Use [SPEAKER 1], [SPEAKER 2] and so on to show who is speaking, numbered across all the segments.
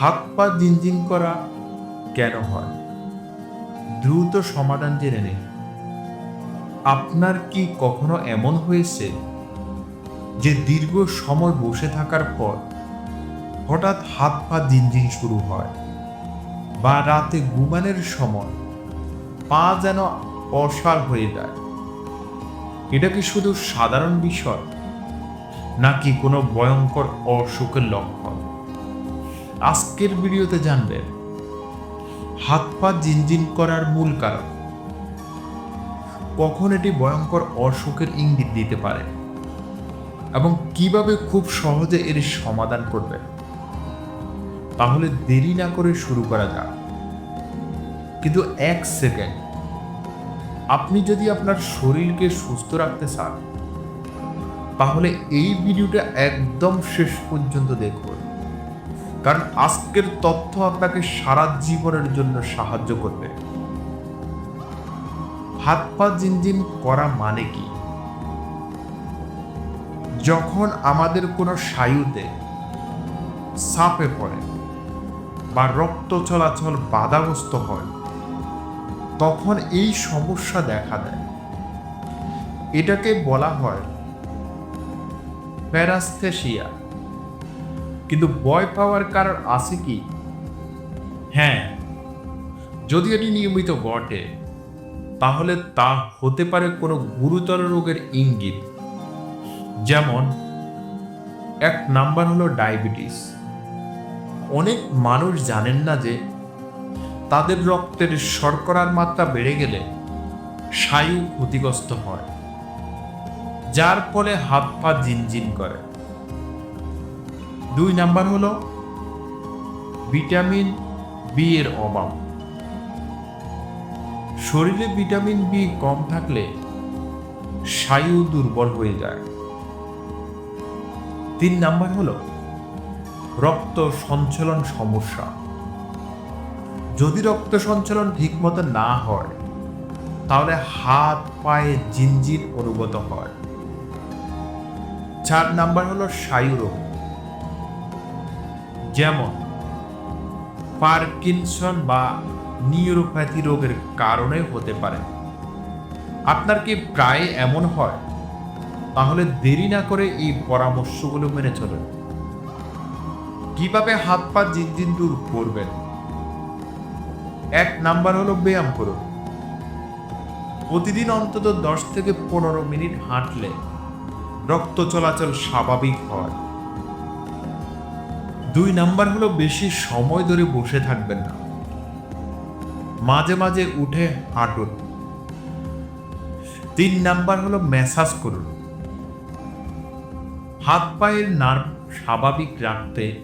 [SPEAKER 1] হাত পা জিনজিন করা কেন হয়? দ্রুত সমাধান জেনে নিন। আপনার কি কখনো এমন হয়েছে যে দীর্ঘ সময় বসে থাকার পর হঠাৎ হাত পা জিনজিন শুরু হয় বা রাতে ঘুমানোর সময় পা যেন অসার হয়ে যায়? এটা কি শুধু সাধারণ বিষয় নাকি কোনো ভয়ঙ্কর অসুখের লক্ষণ? আজকের ভিডিওতে জানবেন, হাত পা জিনজিন করার মূল কারণ। কখন এটি ভয়ঙ্কর অসুখের ইঙ্গিত দিতে পারে এবং কীভাবে খুব সহজে এর সমাধান করবে তাহলে দেরি না করে শুরু করা যাক। কিন্তু এক সেকেন্ড। আপনি যদি আপনার শরীরকে সুস্থ রাখতে চান, তাহলে এই ভিডিওটা একদম শেষ পর্যন্ত দেখুন। কারণ আজকের তথ্য আপনাকে সারা জীবনের জন্য সাহায্য করবে। হাত পা জিনজিন করা মানে কি? যখন আমাদের কোনো সায়ুতে সাপে পড়ে বা রক্ত চলাচল বাধাগ্রস্ত হয়, তখন এই সমস্যা দেখা দেয়। এটাকে বলা হয় প্যারাস্থেসিয়া। কিন্তু ভয় পাওয়ার কারণ আছে কি? হ্যাঁ যদি এটি নিয়মিত ঘটে, তাহলে তা হতে পারে কোনো গুরুতর রোগের ইঙ্গিত। যেমন, এক নাম্বার হলো ডায়াবেটিস। অনেক মানুষ জানেন না যে, তাদের রক্তের শর্করার মাত্রা বেড়ে গেলে স্নায়ু ক্ষতিগ্রস্ত হয়, যার ফলে হাত পা জিনজিন করে। দুই নাম্বার হলো ভিটামিন বি এর অভাব। শরীরে ভিটামিন বি কম থাকলে স্নায়ু দুর্বল হয়ে যায়। তিন নাম্বার হলো রক্ত সঞ্চালন সমস্যা। যদি রক্ত সঞ্চালন ঠিকমতো না হয়, তাহলে হাত, পায়ে জিনজিন অনুগত হয়। চার নাম্বার হলো স্নায়ু রোগ যেমন পার্কিনসন বা নিউরোপ্যাথি রোগের কারণে হতে পারে। আপনার কি প্রায় এমন হয়? তাহলে দেরি না করে এই পরামর্শগুলো মেনে চলুন। কীভাবে হাত পা জিনজিন দূর করবেন? এক নাম্বার হলো ব্যায়াম করুন। প্রতিদিন অন্তত দশ থেকে পনেরো মিনিট হাঁটলে রক্ত চলাচল স্বাভাবিক হয়। দুই নাম্বার হলো বেশি সময় ধরে বসে থাকবেন না। মাঝে মাঝে উঠে হাঁটুন। তিন নাম্বার হলো ম্যাসাজ করুন। হাত পায়ের নার্ভ স্বাভাবিক রাখতে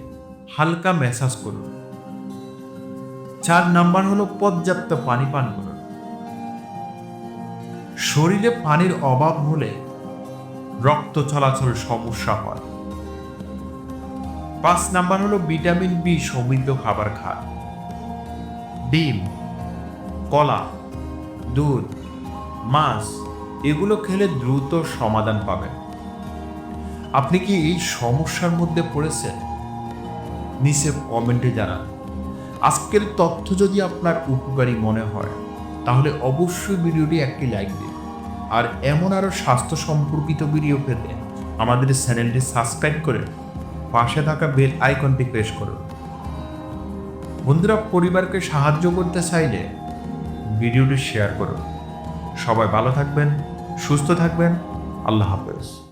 [SPEAKER 1] হালকা ম্যাসাজ করুন। চার নাম্বার হলো পর্যাপ্ত পানি পান করুন। শরীরে পানির অভাব হলে রক্ত চলাচল সমস্যা হয়। পাঁচ নাম্বার হলো ভিটামিন বি সমৃদ্ধ খাবার খান ডিম, কলা, দুধ, মাছ, এগুলো খেলে দ্রুত সমাধান পাবেন। আপনি কি এই সমস্যার মধ্যে পড়েছেন? নিচে কমেন্টে জানান। আজকের তথ্য যদি আপনার উপকারী মনে হয়, তাহলে অবশ্যই ভিডিওটি একটি লাইক দিন। আর এমন আরও স্বাস্থ্য সম্পর্কিত ভিডিও পেতে আমাদের চ্যানেলটি সাবস্ক্রাইব করে পাশে থাকা বেল আইকনটি প্রেস করুন। বন্ধুরা, পরিবারকে সাহায্য করতে চাইলে ভিডিওটি শেয়ার করুন। সবাই ভালো থাকবেন, সুস্থ থাকবেন। আল্লাহ হাফেজ।